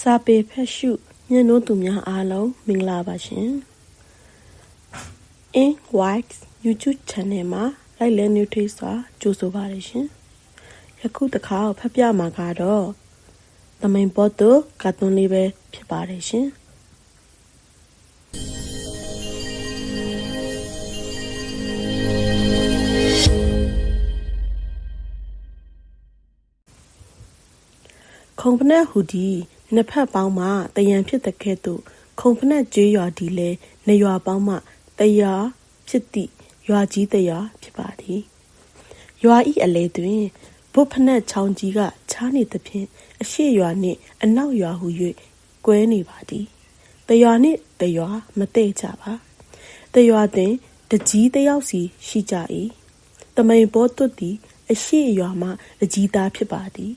စာပေဖတ်ရှုညနှိုးသူများအားလုံးမင်္ဂလာပါရှင် In Wax YouTube Channel မှာလိုက်လဲနေထွေးစွာကြိုဆိုပါရရှင်ယခုတစ်ခါဖတ်ပြမှာကတော့သမိန်ပေါ်တူကာတွန်းလေးပဲဖြစ်ပါတယ်ရှင်ခုံဖနက်ဟူဒီ နှစ်ဖက်ပေါင်းမှတယံဖြစ်တဲ့ကဲ့သို့ခုံဖနက်ကျွေးရွာဒီလဲနေရွာပေါင်းမှတရာဖြစ်သည့်ရွာကြီးတရာဖြစ်ပါသည်ရွာဤအလဲတွင်ဘုတ်ဖနက်ချောင်းကြီးကချားနေသဖြင့်အရှိရွာနှင့်အနောက်ရွာဟု၍ကွဲနေပါသည်တရွာနှင့်တရွာမတည့်ကြပါတရွာတွင်တကြီးတယောက်စီရှိကြ၏တမိန်ပေါ်တွတ်သည်အရှိရွာမှတကြီးသားဖြစ်ပါသည်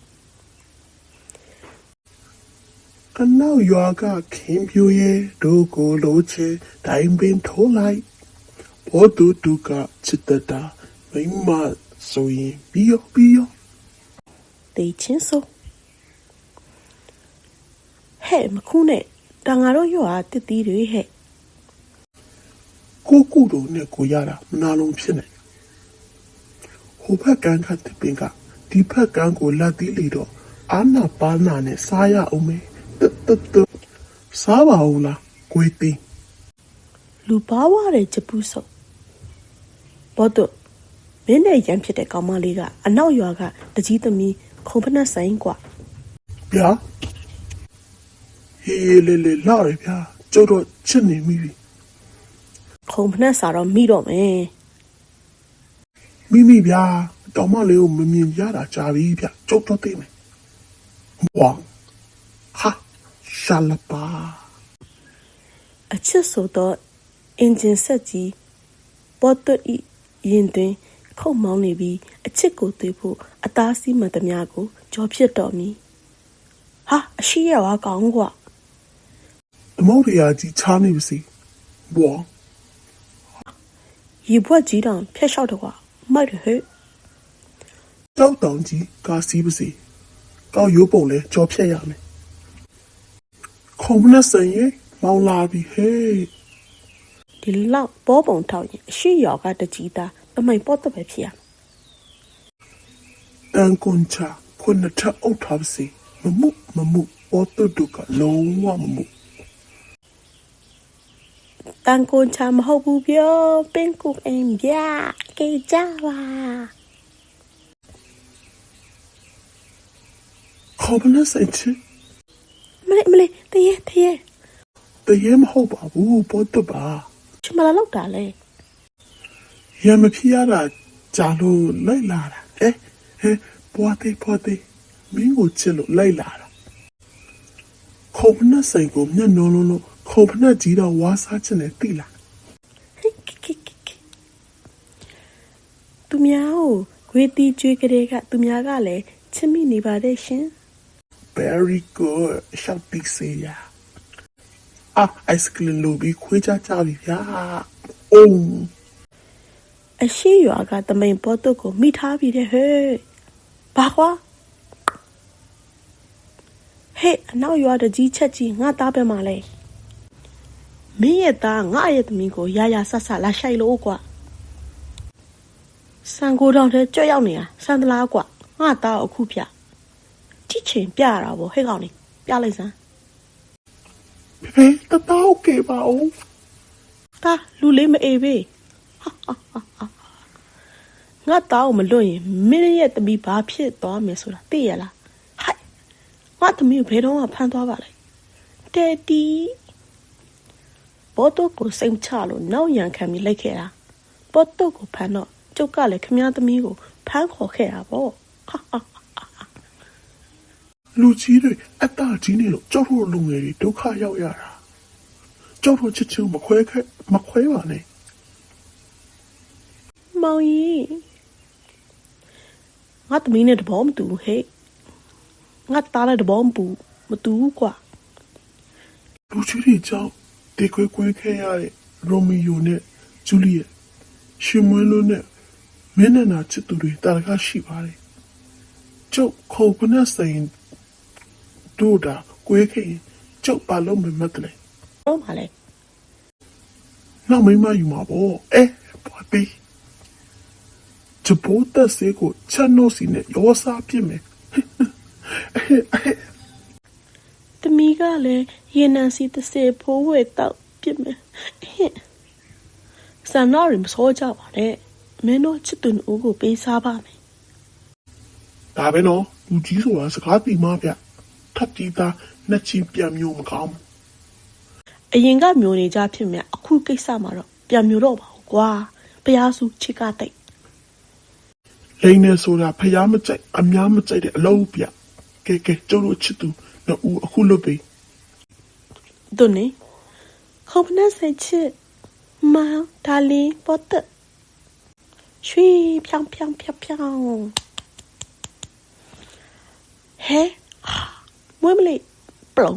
အနောက်ရွာကခင်ပြိုရဲ့ဒုကိုလိုချေဒိုင်ပင်ထိုးလိုက်ဘောတူတူကချစ်တတာမိမဆိုရင်ပြီးရောပြီးရောတေချင်းဆိုဟဲ့မခုနဲ့တန်ငါတို့ရွာတစ်တီးတွေဟဲ့ကိုကူတို့နဲ့ကိုရတာမနာလုံးဖြစ်နေဟိုဘက်ကန်းကတပင်ကဒီဘက်ကန်းကိုလက်သီးလီတော့အာနာပါနာနဲ့စားရအောင်မေတတတ စားပါဦးလားကိုတီး လူပါဝါတဲ့ဂျပူးစုံဘောတော့မင်းနဲ့ရန်ဖြစ်တဲ့ကောင်မလေးကအနောက်ရွာကတကြီးသမီးခုံဖနက်ဆိုင်กว่า ဗျာဟေးလေလေလာရဗျာကျုပ်တော့ချစ်နေမိပြီ ခုံဖနက်စာတော့မိတော့မယ် မိမိဗျာတော်မလေးကိုမမြင်ရတာကြာပြီဗျကျုပ်တော့သိမယ်ဝါဟာ ရှာလပါ အချစ်ဆိုတော့အင်ဂျင်ဆက်ကြီးဘောတော့ဤရင်တွင်ခုတ်မောင်းနေပြီးအချစ်ကိုသွေးဖို့အသားစီးမှန်သမျှကိုကြော်ဖြစ်တော်မူဟာအရှိရဝါကောင်းกว่า သမုဒ္ဒရာကြီးချားနေပါစီဝါ ရေဘွက်ကြီးတောင်ဖျက်လျှောက်တော့ကွာမိုက်တယ်ဟဲ့ တောက်တောင်ကြီးကာစီပါစီကောက်ရိုးပုံလဲကြော်ဖြတ်ရမယ် ခုံမနဲ့စင်ရေမောင်းလာပြီဟေးဒီလောက်ပေါ်ပုံထောက်ရင်အရှိရောကတကြီးသားအမိုင်ပေါ်တော့ပဲဖြစ်ရမယ်တန်ကွန်ချာခုနှစ်ထပ်အုပ်ထားပါစီမမှုမမှုအော်တုတုကလုံးဝမမှုတန်ကွန်ချာမဟုတ်ဘူးပြောပင်ကုအင်းဗျာကေကြပါခုံမနဲ့စင်ချစ်မ လေးမလေးတရေတရေတရေမဟုတ်ပါဘူးပေါ်တော့ပါချမလာလောက်တာလေရမဖြစ်ရတာကြာလို့လိုက်လာတာအဲဟဲပွားသေးပွားသေးမင်းကိုချစ်လို့လိုက်လာတာခုံမနဲ့ဆိုင်ကိုမျက်နှာလုံးလုံးခုံမနဲ့ကြီးတော့ဝါစားချင်တယ်တိလားသူများကိုဝေတီကျွေးကလေးကသူများကလည်းချစ်မိနေပါတယ်ရှင် very good ရှောက်တိစေးရအာ ice cream လိုပြီးခွေးကြကြပြီဗျာအိုးအရှိရွာကတမိန်ပေါ်တော့ကိုမိထားပြီးတဲ့ဟဲ့ဘာကွာဟဲ့အနောက်ရွာတကြီးချက်ကြီးငါသားပဲမလဲမင်းရဲ့သားငါရဲ့သမီးကိုရာရာဆဆလာရှိုက်လို့ကွာစံကိုတောင်ထဲကြွရောက်နေတာစံတလားကွာငါသားကိုအခုပြ တိချင်ပြရတာဗောဟဲ့ကောင်လေးပြလိုက်စမ်းဖေတတောက်ကေပါဦးတာလူလေးမအေးဘေးငါတောင်းမလွတ်ရင်မင်းရဲ့တမီဘာဖြစ်သွားမယ်ဆိုတာသိရလားဟိုက်ငါသမီးကိုဘယ်တော့မှဖမ်းသွားပါလဲတဲတီဘောတော့ကိုစိတ်ချလို့နောက်ရန်ခံပြီးလိုက်ခဲ့တာဘောတော့ကိုဖမ်းတော့ကျုပ်ကလည်းခမည်းသမီးကိုဖမ်းခေါ်ခဲ့တာပေါ့ဟာဟာ လူကြီးတွေအတ္တကြီးနေလို့ကြောက်ဖို့လူငယ်တွေဒုက္ခရောက်ရတာကြောက်ဖို့ချစ်ချူမခွဲခဲ့မခွဲပါနဲ့မောင်ကြီးငါသမီးနဲ့တဘောမတူဘူးဟဲ့ငါသားနဲ့တဘောမပူမတူဘူးကွာလူကြီးတွေကြောင့်တေခွေခွေခဲ့ရတဲ့ရိုမီယိုနဲ့ဂျူလီယက်ရှင်မွေးလို့နဲ့မင်းနဲ့နာချစ်သူတွေတာရကရှိပါတယ်ကျုပ်ခုံဖနက်ဆိုင် တို့တာကိုယ်ခင်ကျုပ်ပါလို့မမတ်တယ်တော့မှလဲနောက်မိမယူမှာပေါ့အဲပွားသေးချပိုးတက်စေကိုချက်နို့စီနဲ့ရောစားပြစ်မယ်သမီးကလည်းရေနံစီတစ်စေဖိုးဝဲတောက်ပြစ်မယ်ဟင်ဆန်နာရီမစောကြပါနဲ့မင်းတို့ချစ်သူဦးကိုပေးစားပါမယ်ဒါပဲနော်လူကြီးဆိုတာစကားတီမဗျ ထပ်တီးသားနှစ်ချင်းပြန်မျိုးမကောင်းဘူးအရင်ကမျိုးနေကြဖြစ်မြအခုကိစ္စမှာတော့ပြန်မျိုးတော့ပါဘူးကွာဖျားစုချစ်ကတိတ်လိန်နေဆိုတာဖျားမကြိုက်အများမကြိုက်တဲ့အလုံးပြကဲကဲကျုပ်တို့ချစ်သူနှစ်ဦးအခုလွတ်ပြီတို့နေခုံဖနဲ့ဆိုင်ချစ်မောင်ဒါလီပေါ်တရွှေဖြောင်းဖြောင်းဖြောင်းဖြောင်းဟဲ မွေးမလေးပလုံ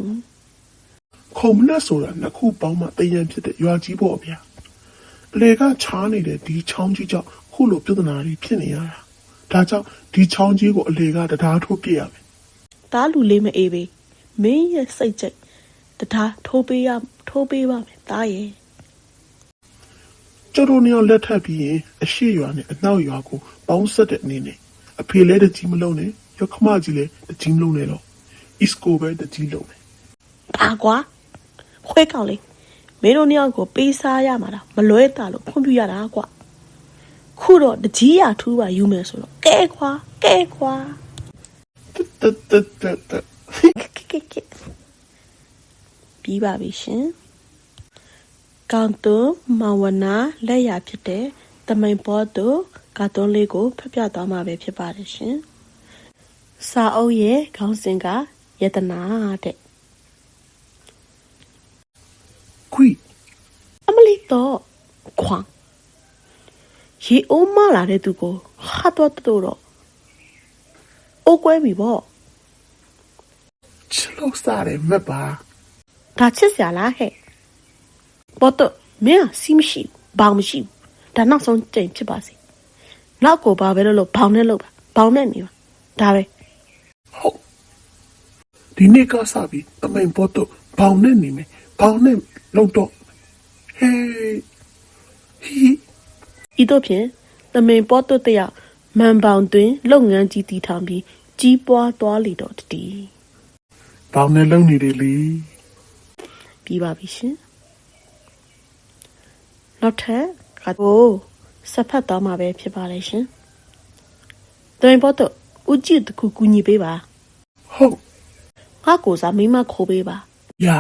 ခုံမနဲ့ဆိုတာနှစ်ခုပေါင်းမှတည်ရန်ဖြစ်တဲ့ရွာကြီးပေါ့ဗျာအလေကချားနေတဲ့ဒီချောင်းကြီးကြောင့်ခုလိုပြဿနာတွေဖြစ်နေရတာဒါကြောင့်ဒီချောင်းကြီးကိုအလေကတရားထိုးပြရမယ်တားလူလေးမအေးပေးမင်းရဲ့စိတ်ကြိတ်တထားထိုးပေးရထိုးပေးပါမယ်တားရဲ့ကျုပ်တို့နှစ်ယောက်လက်ထပ်ပြီးရင်အရှိရွာနဲ့အနောက်ရွာကိုပေါင်းဆက်တဲ့အနေနဲ့အဖေလည်းတကြီးမလုံးနဲ့ရခမကြီးလည်းတကြီးမလုံးနဲ့တော့ East ကိုပဲတကြီးလုံးမယ်ပါကွာခွဲကောင်လေးမင်းတို့နှစ်ယောက်ကိုပေးစားရမှာလားမလွဲတာလို့ခွင့်ပြုရတာကွာခုတော့တကြီးရထူးပါယူမယ်ဆိုတော့ကဲခွာကဲခွာတက်တက်တက်တက်တက်ပြီးပါပြီရှင်ကောင်တုမဝနာလက်ရဖြစ်တဲ့တမိန်ဘောတုကာတွန်းလေးကိုဖတ်ပြသွားမှာပဲဖြစ်ပါတယ်ရှင်စာအုပ်ရဲ့ခေါင်းစဉ်က ယတနာတဲ့ခွီအမလီတော့ခွန်ရေအိုးမလာတဲ့သူကိုခတ်တော့တော့တော့အိုးကွဲပြီပေါ့ချလို့စားတယ်မက်ပါဒါချစ်စရာလားဟဲ့ဘောတော့မင်းကစီးမရှိဘူးဘောင်မရှိဘူးဒါနောက်ဆုံးကြိမ်ဖြစ်ပါစေနောက်ကိုဘာပဲလို့လို့ဘောင်နဲ့လို့ပါဘောင်နဲ့နေပါဒါပဲဟုတ် ဒီနေ့ကစားပြီးအမိန်ပေါ်တော့ဘောင်နဲ့နေမယ်ဘောင်နဲ့လောက်တော့ဟေးဟီဤသို့ဖြင့်သမင်ပေါ်တော့တရမန်ပေါင်တွင်လုပ်ငန်းကြီးတည်ထောင်ပြီးကြီးပွားသွားလေတော့တည်းဘောင်နဲ့လုံနေတယ်လေပြီးပါပြီရှင်နောက်ထပ်ကတော့ဆက်ဖတ်သွားမှာပဲဖြစ်ပါလေရှင်သမင်ပေါ်တော့ဦးကြည့်တခုကူညီပေးပါဟုတ် ငါကိုစားမိမခိုးပေးပါယာ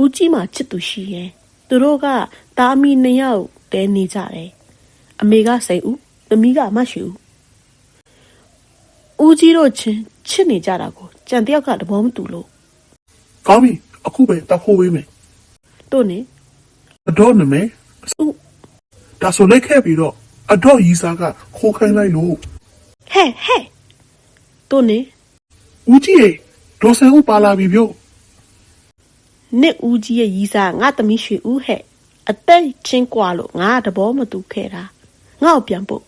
ဦးကြီးမှာချစ်သူရှိရင်သူတို့ကတာမီနှစ်ယောက်တဲနေကြတယ်အမေကစိန်ဦးသမီးကမရွှေဦးဦးကြီးတို့ချင်းချစ်နေကြတာကိုကြံတယောက်ကသဘောမတူလို့ကောင်းပြီအခုပဲတခိုးပေးမယ်တို့နေအတော့နမယ်ဦးဒါဆိုလိုက်ခဲ့ပြီးတော့အတော့ရီစားကခိုးခိုင်းလိုက်လို့ဟဲ့ဟဲ့တို့နေဦးကြီးရေ ဒေါ်ဆန်ဦးပါလာပြီပြော နှစ်ဦးကြီးရဲ့ရီးစားငါသမီးရွှေဦးဟဲ့အသက်ချင်းกว่าလို့ငါသဘောမတူခဲ့တာငါ့ကိုပြန်ပို့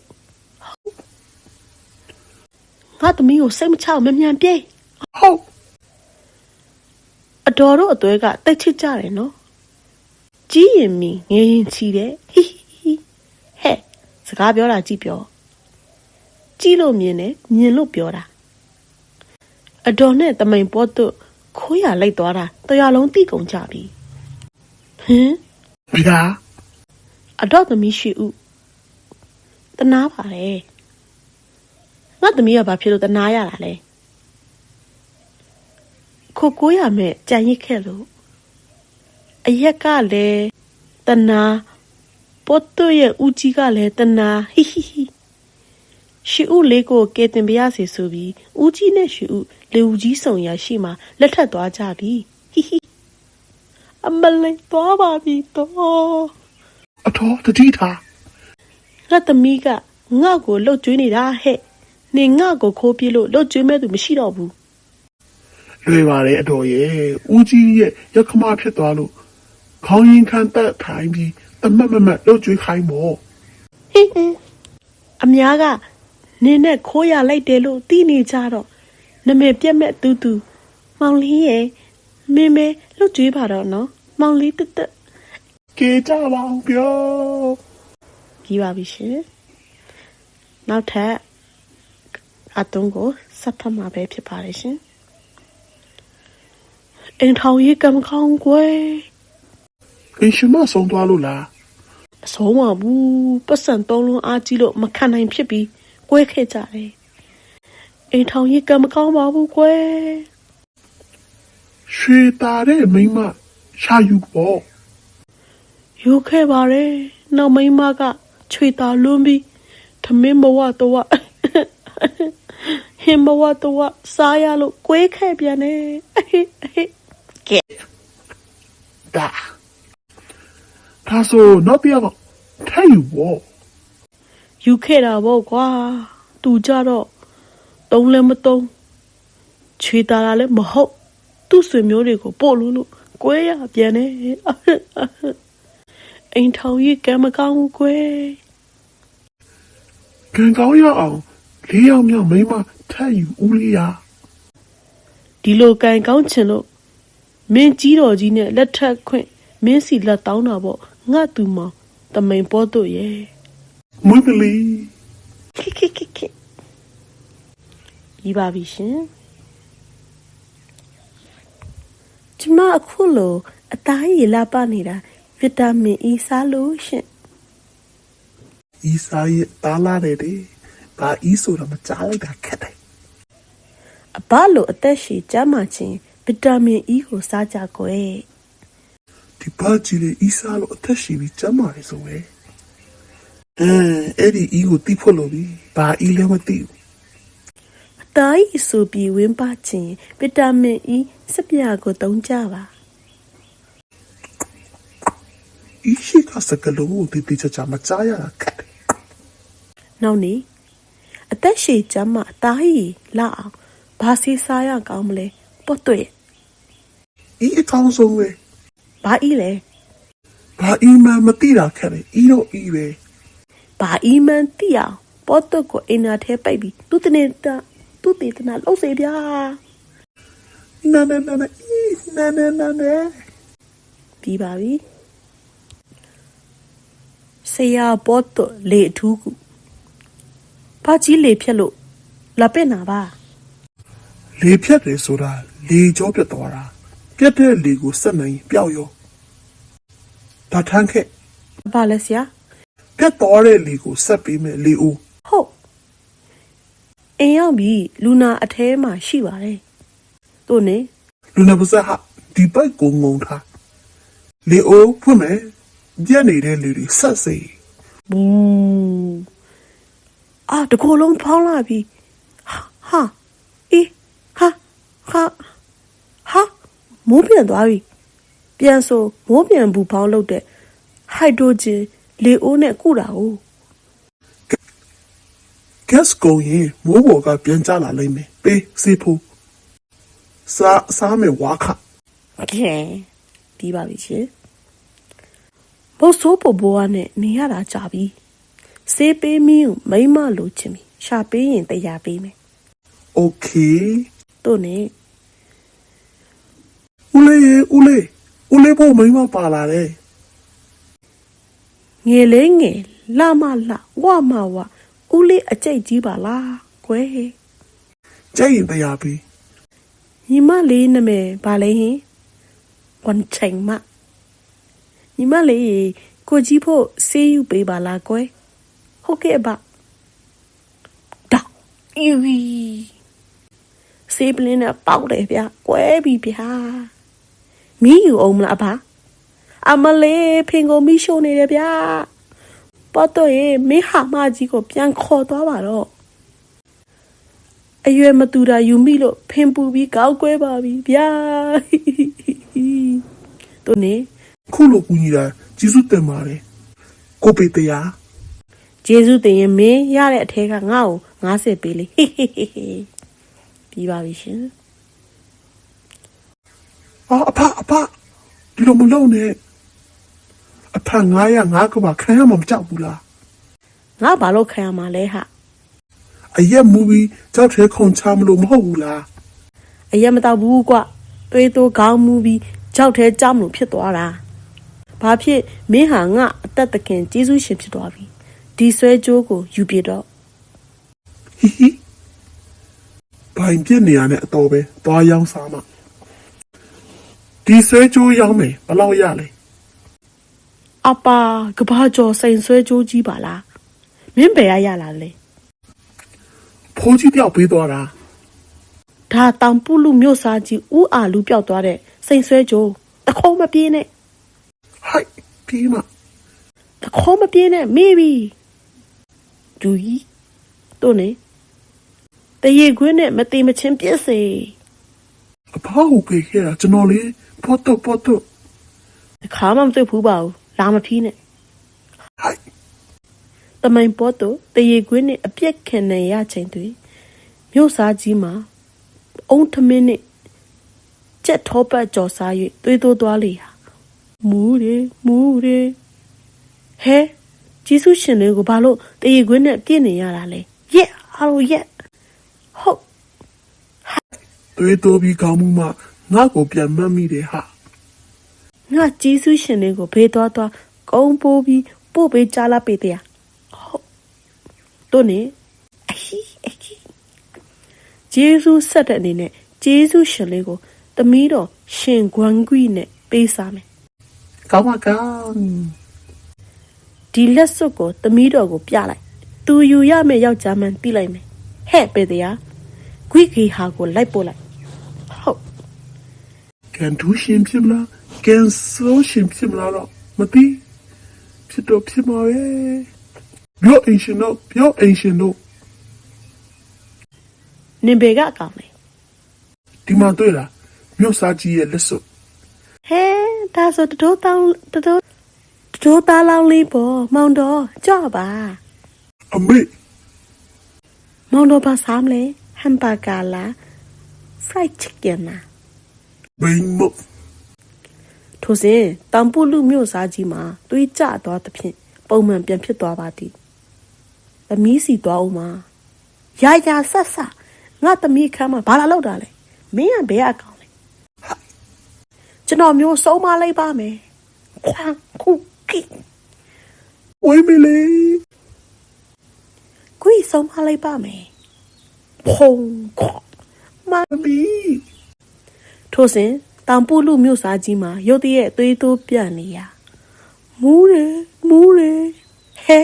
ငါသမီးကိုစိတ်မချအောင်မြန်မြန်ပြေး ဟုတ် အတော်တို့အသွဲကတိတ်ချစ်ကြတယ်နော်ကြီးရင်မီငယ်ရင်ချီတယ်ဟိဟိဟိဟဲ့စကားပြောတာကြည့်ပြောကြီးလို့မြင်တယ်မြင်လို့ပြောတာ အတော်နဲ့တမိန်ပေါ်တို့ခိုးရလိုက်သွားတာတရားလုံးတိကုန်ကြပြီဟင်ဗျာအတော့သမီးရှိဦးတနာပါတယ်ငါသမီးကဘာဖြစ်လို့တနာရတာလဲခိုကိုရမဲ့ကြံရစ်ခဲ့လို့အရက်ကလည်းတနာပို့တော့ရဲ့ဦးကြီးကလည်းတနာဟိဟိဟိရှိဦးလေးကိုကဲတင်ပြရစီဆိုပြီးဦးကြီးနဲ့ရှိဦး လေဦးကြီးဆောင်ရရှိမှလက်ထပ်သွားကြပြီဟိဟိအမလေးသွားပါပြီတော့အတော်တတိထားငါသမီးကငါ့ကိုလှုပ်ကြွေးနေတာဟဲ့နေငါ့ကိုခိုးပြေးလို့လှုပ်ကြွေးမဲ့သူမရှိတော့ဘူးလွယ်ပါတယ်အတော်ရဲ့ဦးကြီးရဲ့ရခမဖြစ်သွားလို့ခေါင်းရင်ခံတက်ထိုင်ပြီးတမတ်မမတ်လှုပ်ကြွေးခိုင်းမို့ဟင်းဟင်းအများကနင်းနဲ့ခိုးရလိုက်တယ်လို့သိနေကြတော့ နမေပြက်မဲ့တူတူမောင်လေးရဲ့မင်းမဲလှုပ်ကြွေးပါတော့နော်မောင်လေးတက်တက်ကေကြပါအောင်ပြောပြီးပါပြီရှင်နောက်ထပ်အတုံးကိုဆက်ဖတ်မှာပဲဖြစ်ပါတယ်ရှင်အိမ်ထောင်ရေးကံမကောင်းကွယ်အင်ရှင်မဆုံးသွားလို့လားအဆုံးမဘူးပတ်စံသုံးလုံးအားကြီးလို့မခံနိုင်ဖြစ်ပြီးကွဲခဲ့ကြတယ် အိမ်ထောင်ရေးကံမကောင်းပါဘူးကွယ်ရွှေတာတဲ့မိန်းမရှာယူပေါ့ယူခဲ့ပါတယ်နောက်မိန်းမကချွေတာလွန်းပြီးထမင်းဘဝတော့ဟင်ဘဝတော့စားရလို့ကွဲခဲ့ပြန်တယ်အဟိအဟိကဲဒါဒါဆိုနောက်တစ်ယောက်ကထဲယူပေါ့ယူခဲ့တာပေါ့ကွာသူကြတော့ တုံးလည်းမတုံးချွေတာလည်းမဟုတ်သူ့ဆွေမျိုးတွေကိုပို့လို့လို့ကွဲရပြန်တယ်အိမ်ထောင်ကြီးကံမကောင်းဘူးကွယ်ကံကောင်းရအောင်လေးယောက်မြောက်မိန်းမထဲယူဦးလေးရဒီလိုကံကောင်းချင်လို့မင်းကြီးတော်ကြီးနဲ့လက်ထပ်ခွင့်မင်းစီလက်တောင်းတာပေါ့ငါသူမောင်တမိန်ပေါ်တို့ရဲ့မွေးကလေးခိခိခိခိ ဒီပါပြီရှင်ကျမအခုလိုအသားရည်လာပနေတာဗီတာမင်အီစားလို့ရှင်ဤစားရဲ့တားလာတယ်တဲ့ဘာဤဆိုတာမကြားလိုက်တာခက်တယ်အဘလိုအသက်ရှည်ကျန်းမာခြင်းဗီတာမင်အီကိုစားကြကွယ်ဒီဘာကြီးလေဤစားလို့အသက်ရှိပြီးကျမ်းမာရဆိုပဲအဲအဲ့ဒီဤကိုတိဖို့လို့ပြီဘာဤလည်းမသိဘူး အသားရည်ဆိုပြီးဝင်းပါခြင်းဗီတာမင်အီစပြာကိုသုံးကြပါဤရှိကစကလုံးကိုတိတိကျကျမကြားရတာခက်တယ်နောက်နေအသက်ရှည်ကျမ်းမအသားရည်လာအောင်ဘာစီစားရကောင်းမလဲပေါ့တွေ့ဤအကောင်းဆုံးပဲဘာဤလဲဘာဤမှမသိတာခက်တယ်ဤတော့ဤပဲဘာအီမန်တိအောင်ပေါ့တော့ကိုအင်နာထဲပိတ်ပြီးသူတနေတာ သူတေတနာလှုပ်စေဗျာနာနာနာနာဤနာနာနာနာပြီးပါပြီဆရာပေါ့တော့လေအထူးကူဘာကြီးလေဖြက်လို့လာပင့်နာပါလေဖြတ်တယ်ဆိုတာလေကြောပြတ်သွားတာပြတ်တဲ့လေကိုစက်နိုင်ပျောက်ရောဒါထန်းခက်ဘာလဲဆရာပြတ်သွားတဲ့လေကိုဆက်ပေးမယ်လေအိုးဟုတ် အင်ရောက်ပြီလူနာအแทမှာရှိပါတယ်တို့နေ လူနာပါစဟာဒီပိုက်ကိုငုံထားလေအိုးဖွင့်မယ်ပြက်နေတဲ့လေတွေဆက်စေ ဘူးအာတကိုယ်လုံးဖောင်းလာပြီဟာဟာအေးဟာဟာဟာမိုးပြန်သွားပြီပြန်ဆိုမိုးပြန်ဘူးဖောင်းလို့တဲ့ဟိုက်ဒရိုဂျင်လေအိုးနဲ့ကုတာ哦 ဂက်စ်ကုန်ရင်မိုးပေါ်ကပြန်ကျလာလိမ့်မယ်ပေးစေးဖို့စားစားမယ်ဝါခ ကဲပြီးပါပြီရှင်ဘိုးဆိုးပဘွားနဲ့နေရတာကြာပြီစေးပေးမင်းကိုမိမလိုချင်ပြီရှာပေးရင်တရားပေးမယ် โอเค တို့နေ ဦးလေးရေဦးလေးဦးလေးဖို့မိန်းမပါလာတယ် ငယ်လေးငယ်လာမလာဝမဝ ဦးလေးအကြိတ်ကြီးပါလားကွယ်ကြိတ်ရင်တရားပေးညီမလေးနာမည်ဘာလဲဟင်ဝန်ချိန်မညီမလေးရေကိုကြီးဖို့ဆေးယူပေးပါလားကွယ်ဟုတ်ကဲ့ပါတောက်အီဝီဆေးပလင်းနဲ့ပေါက်တယ်ဗျကွယ်ပြီဗျာမီးယူအောင်မလားအဖအမလေးဖင်ကိုမီးရှို့နေတယ်ဗျာ ပတ်တော့ရေမင်းဟာမကြီးကိုပြန်ခေါ်သွားပါတော့အရွယ်မတူတာယူမိလို့ဖင်ပူပြီးကောက်ကွဲပါပြီဗျာသူနေခုလိုကူညီတာကျေးဇူးတင်ပါတယ်ကိုပေတရားဂျေဇုတင်ရင်မင်းရတဲ့အထဲကငါ့ကို90ပေးလေဟေးဟေးဟေးဟေးပြီးပါပြီရှင်အာအဖအဖဒီလိုမလုပ်နဲ့ အဖ900ငါကပါခံရမှာမကြောက်ဘူးလားငါဘာလို့ခံရမှာလဲဟာအရက်မူပြီးကြောက်ထဲခုန်ချမလို့မဟုတ်ဘူးလားအအရက်မတော့ဘူးကွသွေးတိုးခေါင်းမူပြီးကြောက်ထဲကြောက်မလို့ဖြစ်သွားတာဘာဖြစ်မင်းဟာငါအသက်တခင်ကျေးဇူးရှင်ဖြစ်သွားပြီဒီဆွဲကြိုးကိုယူပြတော့ဟီဟီဘိုင်ပြစ်နေရတဲ့အတော်ပဲသွားရောင်းစားမှဒီဆွဲကြိုးရောင်းမယ်ဘယ်လောက်ရလဲ အပါကဘာကျော်စိန်ဆွဲကြိုးကြီးပါလားမင်းဘယ်ရရလာလဲဖိုးကြီးတယောက်ပေးသွားတာဒါတောင်ပုလူမြို့စားကြီးဥအာလူပျောက်သွားတဲ့စိန်ဆွဲကြိုးတခုံးမပြေးနဲ့ဟိုက်ပြီးမှတခုံးမပြေးနဲ့မေးပြီဒူကြီးတို့နေတရေခွင်းနဲ့မတိမချင်းပြစ်စေအဖောက်ကိုပေးခဲ့တာကျွန်တော်လေပေါ်တော့ပေါ်တော့ခါမှမတွေ့ဘူးပါဘူး လာမဖီးနဲ့ဟိုက်တမိုင်ပေါ်တော့တရေခွင်းနဲ့အပြက်ခံနေရချိန်တွေမြို့စားကြီးမှာအုံထမင်းနဲ့ကြက်ထောပတ်ကြော်စား၍သွေးတိုးသွားလေဟာမူးတယ်မူးတယ်ဟဲဂျေဆုရှင်လေးကိုဘာလို့တရေခွင်းနဲ့ပြည့်နေရတာလဲရက်အားလို့ရက်ဟုတ်သွေးတိုးပြီးကောင်းမှုမှငါ့ကိုပြန်မှတ်မိတယ်ဟာ ငါဂျေဆုရှင်လေးကိုဘေးသွားသွားကုန်းပိုးပြီးပို့ပေးကြလာပေးတဲ့ဟုတ်တို့နေအဟီအဟီဂျေဆုဆက်တဲ့အနေနဲ့ဂျေဆုရှင်လေးကိုသမီးတော်ရှင်ဂွမ်ကွီနဲ့ပေးစားမယ်ကောင်းမကောင်းဒီလက်စွပ်ကိုသမီးတော်ကိုပြလိုက်သူယူရမယ့်ယောက်ျားမှန်ပြလိုက်မယ်ဟဲ့ပေတရားဂွိဂီဟာကိုလိုက်ပို့လိုက်ဟုတ်ကန်ဒူးရှင်ဖြစ်မလား ကန်ဆိုးရှင်ဖြစ်မလားတော့မသိဖြစ်တော့ဖြစ်မှာပဲပြောအင်ရှင်တို့ပြောအင်ရှင်တို့နင်ဘေကအကောင်လေဒီမှာတွေ့လားမြို့စားကြီးရဲ့လက်စွပ်ဟဲဒါဆိုတတိုးတောင်းတတိုးတတိုးသားလောင်းလေးပေါ်မောင်တော်ကြော့ပါအမေမောင်တော်ဘာစားမလဲဟမ်ဘာဂါလား fried chicken လားဘိန်းမုတ် ထိုစဉ်တောင်ပုလူမြို့စားကြီးမှာသွေးကျသွားသဖြင့်ပုံမှန်ပြန်ဖြစ်သွားပါသည်သမီးစီသွားဦးမှာရာရာဆက်ဆက်ငါသမီးခမ်းမှာဘာလာလောက်တာလဲမင်းကဘယ်အကောင်လဲကျွန်တော်မျိုးဆုံးမလိုက်ပါမယ်ခွန်းခုကိဝိုင်းမလေးကွီဆုံးမလိုက်ပါမယ်ဖုံခေါမမမီထိုစဉ် တောင်ပုလူမြို့စားကြီးမှာရုတ်တရက်သွေးတိုးပြန့်နေရမူးတယ်မူးတယ်ဟဲ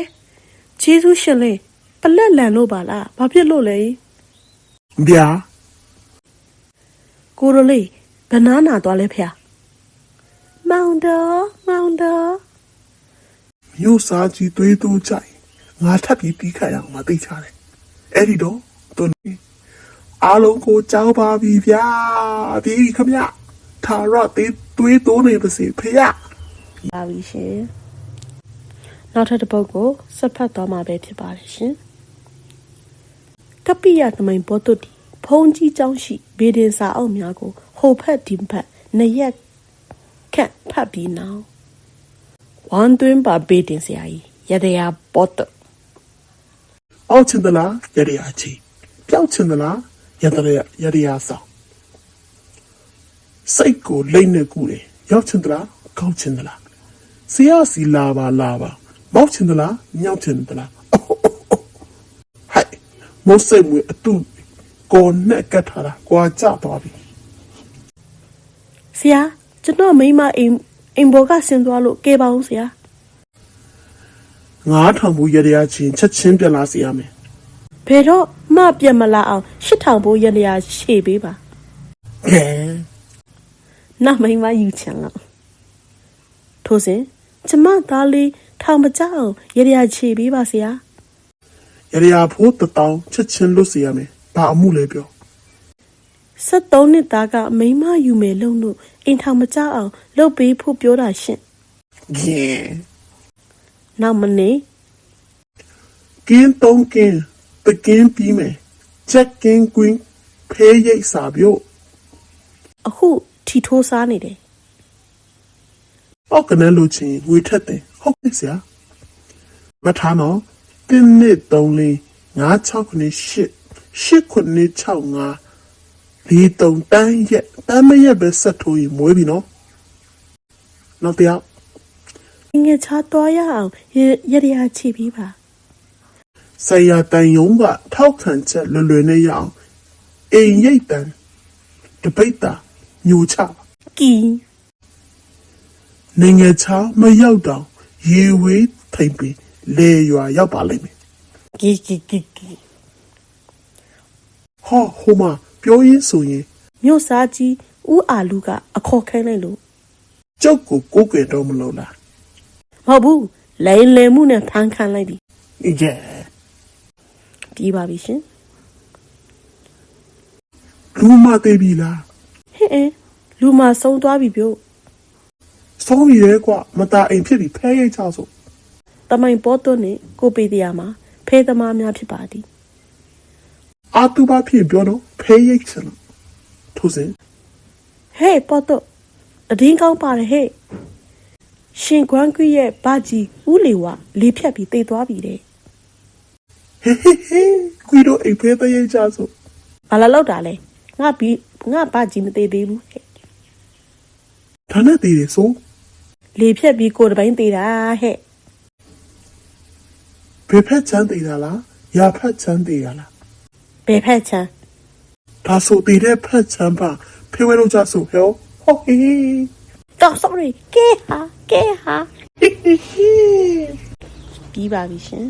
ဂျေဇုရှင်လေးပလက်လန်လို့ပါလားဘာဖြစ်လို့လဲဗျာကိုရိုလေးဘနာနာသွားလဲဖေမောင်တော်မောင်တော်မြို့စားကြီးသွေးတိုးကြိုက်ငါထပ်ပြီးပြီးခတ်ရအောင်မသိချတယ်အဲ့ဒီတော့သူနေအားလုံးကိုကြောက်ပါပြီဗျာဒီခမရ ထာရတေးသွေးတိုးနေပါစေဖေရပါပြီရှင်နောက်ထပ်တစ်ပုဒ်ကိုဆက်ဖတ်သွားမှာပဲဖြစ်ပါတယ်ရှင်ကပ္ပိယသမိန်ဘောတုတ္တိဖုံးကြီးကျောင်းရှိဘေဒင်စာအုပ်များကိုဟိုဖက်ဒီဖက်နှစ်ရက်ခန့်ဖတ်ပြီးနောက်ဝမ်တွင်းပါဘေဒင်ဆရာကြီးရတရာဘောတုအောက်ချင်သလားရရယာချီပျောက်ချင်သလားရတရရရယာဆောင် စိတ်ကိုလိမ့်နေကူတယ်ရောက်ချင်သလားကောက်ချင်သလားဆရာစီလာပါလာပါမောက်ချင်သလားညောက်ချင်သလားအိုးအိုးအိုးဟိုက်မိုးစိတ်မွေအတူကိုနဲ့ကတ်ထားတာကွာကြသွားပြီဆရာကျွန်တော်မိန်းမအိမ်အိမ်ဘော်ကဆင်းသွားလို့ကဲပါအောင်ဆရာငါးထောင်ဘူးရရယာချင်းချက်ချင်းပြန်လာစီရမယ်ဘယ်တော့မှပြန်မလာအောင်ရှစ်ထောင်ဘိုးရတရာရှေ့ပေးပါကဲ နောက်မိန်းမယူချင်လို့ထို့စဉ်ကျမသားလေးထောင်မကြအောင်ရရချေပေးပါဆရာရရယာဖို့တတောင်းချက်ချင်းလွတ်စီရမယ်ဘာအမှုလဲပြော73နှစ်သားကမိန်းမယူမယ်လို့လို့အိမ်ထောင်မကြအောင်လှုပ်ပေးဖို့ပြောတာရှင့်ကဲနောက်မနေ့ကင်းတုံးကင်းတကင်းပြီးမယ်ချက်ကင်းကွင်းဖေးရိတ်စာပြုတ်အခု ထီထိုးစားနေတယ်ပောက်ကနေလို့ချင်းငွေထက်တယ်ဟုတ်ကဲ့ဆရာမထားတော့တင်းနှစ်3လေး9 6ခုနှစ်8 8ခုနှစ်6 5လေးတုံတန်းရက်တမ်းမရက်ပဲဆက်ထိုးရင်မွေးပြီနော်နောက်တစ်ယောက်ငယ်ချာသွားရအောင်ရရရချီပြီးပါဆရာတန်ယုံကထောက်ခံချက်လွယ်လွယ်နဲ့ရအောင်အိမ်ရိတ်တန်တပိတ်တာ ညိုချကီနိုင်ငံချာမရောက်တော့ရေဝေးထိန်ပြီးလေရွာရောက်ပါလိမ့်မယ်ကီကီကီကီဟောဟိုမှာပြောရင်းဆိုရင်မြို့စားကြီးဦးအာလူကအခေါ်ခိုင်းလိုက်လို့ကျုပ်ကိုကိုးကွယ်တော့မလို့လားမဟုတ်ဘူးလိန်လယ်မှုနဲ့ဖန်ခံလိုက်ပြီကြဲပြီးပါပြီရှင်လူမသေးပြီလား ဟဲ့အဲလူမဆုံးသွားပြီပြောစောင်းရည်ရဲကွမตาအိမ်ဖြစ်ပြီးဖဲရိတ်ချဆိုတမိုင်ပေါ်သွန်းနဲ့ကိုပေတရားမှာဖဲသမားများဖြစ်ပါသည်အာတူပါဖြစ်ပြောတော့ဖဲရိတ်ချင်လို့ထို့စဉ်ဟဲ့ပေါ်တော့တည်င်းကောင်းပါတယ်ဟဲ့ရှင်ကွမ်းကွရဲ့ဘာကြီးဦးလေဝလေးဖြတ်ပြီးတိတ်သွားပြီတဲ့ဟေးဟေးဟေးကွီတို့အိမ်ဖဲတရိတ်ချဆိုဘာလာလောက်တာလဲငါပြီး ငါဘာကြီးမသေးသေးဘူးဟဲ့ဒါနဲ့တည်တယ်ဆိုလေးဖြတ်ပြီးကိုယ်တစ်ပိုင်းသေးတာဟဲ့ဘယ်ဖက်ချမ်းတည်တာလားရာဖက်ချမ်းတည်တာလားဘယ်ဖက်ချမ်းဒါဆိုတည်တဲ့ဖက်ချမ်းပါဖေဝဲလို့ချဆိုဟဲ့ဟောဟေးတော့ sorry ကဲဟာကဲဟာဟေးဟေးဟေးပြီးပါပြီရှင်